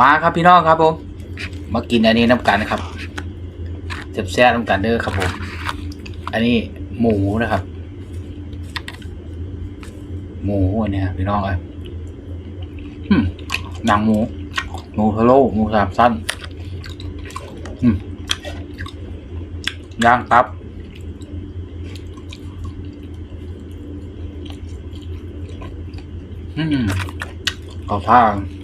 มาครับพี่น้องครับผม มากินอันนี้น้ำกันนะครับแซ่บน้ำกันเด้อครับผม อันนี้หมูนะครับ หมูอันนี้พี่น้องเอ้ยหนังหมู หมูพะโล้หมูสามสั้นย่างตับอืมขอผ้าอืมโอ้ยอืมพ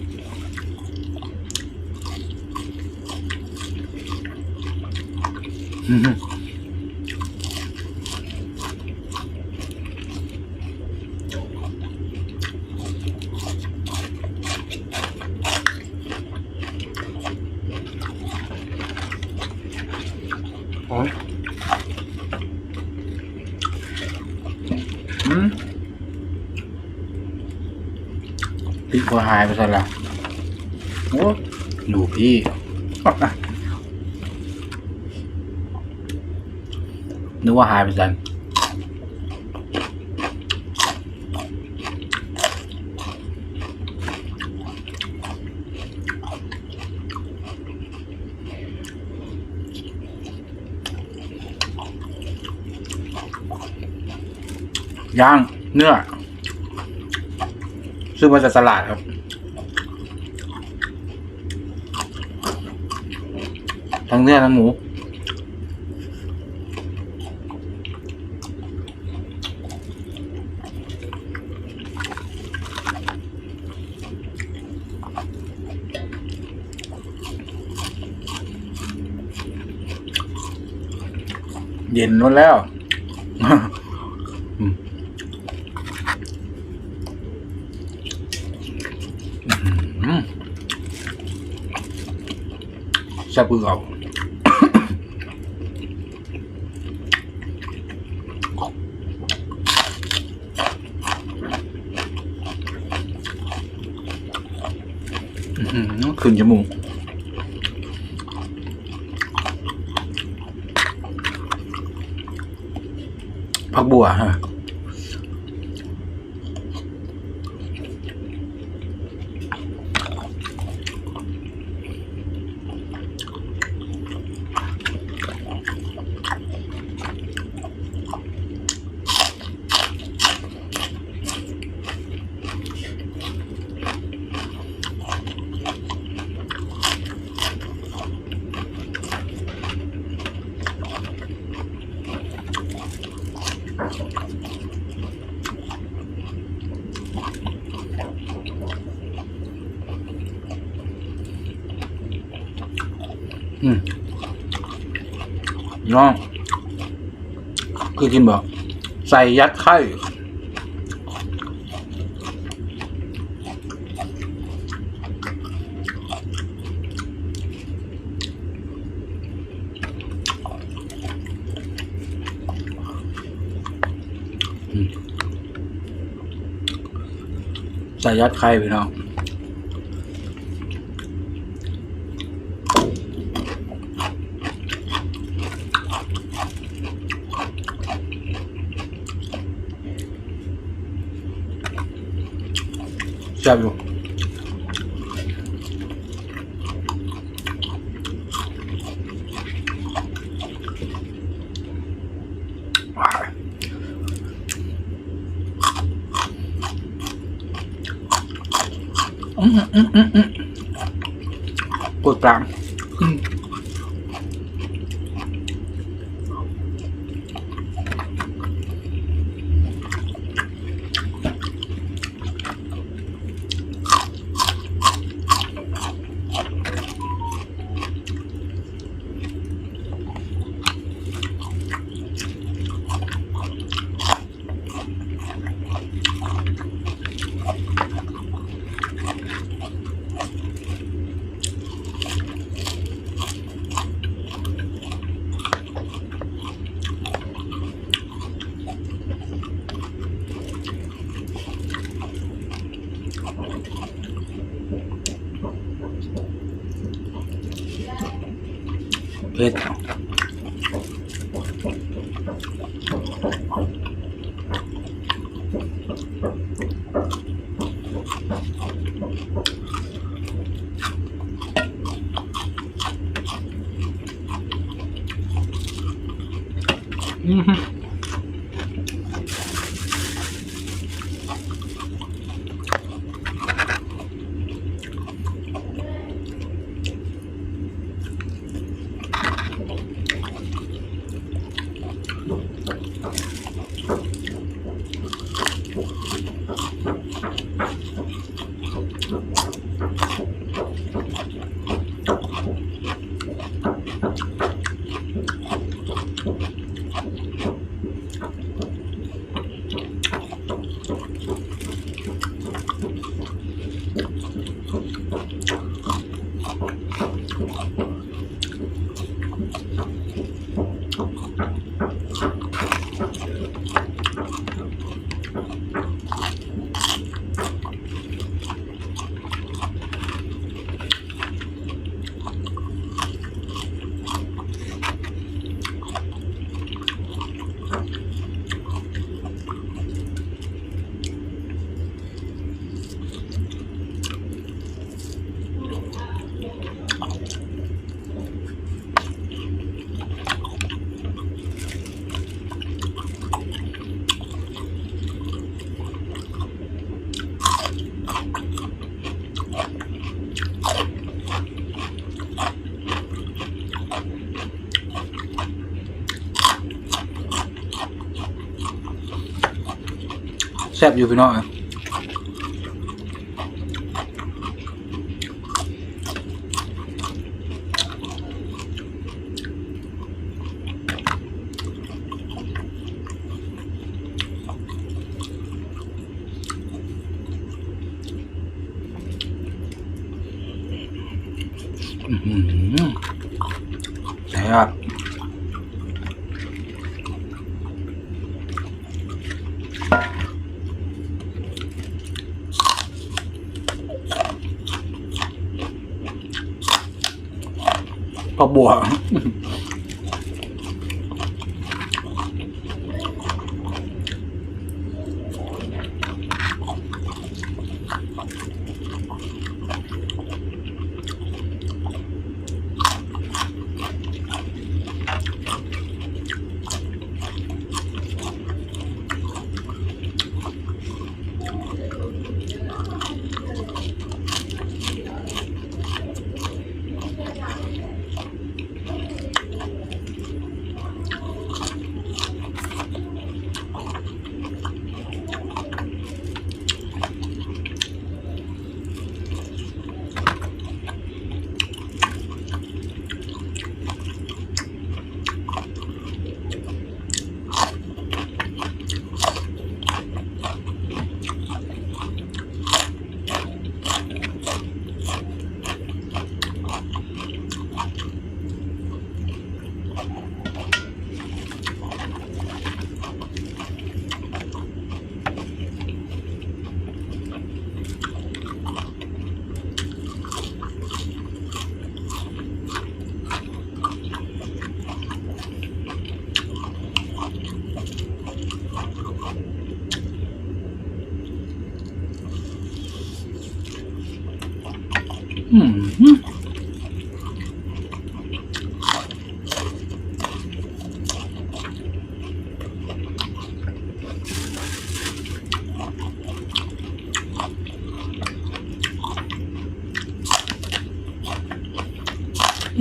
ี่ก็หา ยไปซะแล้วโอ้หนู นึกว่าหายไปจันย่างเนื้อซื้อมาจากตลาดครับ ทั้งเนื้อทั้งหมู เย็นนู้นแล้วอืมอืมแซ่บเปล่าอื้อหือขึ้นจมูก ผักบัวฮะ อืมน้องคือกินบอกใส่ยัดไข่ ใส่ยัดไข่พี่น้องแซ่อยู่ว้าย อืมอืมอืมอืมปวดกลางอืม เผ็ดอื Thank you. ซ่บอยู่พี่น้องอะอื้อหือแซ่บ พอบัวก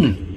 อืม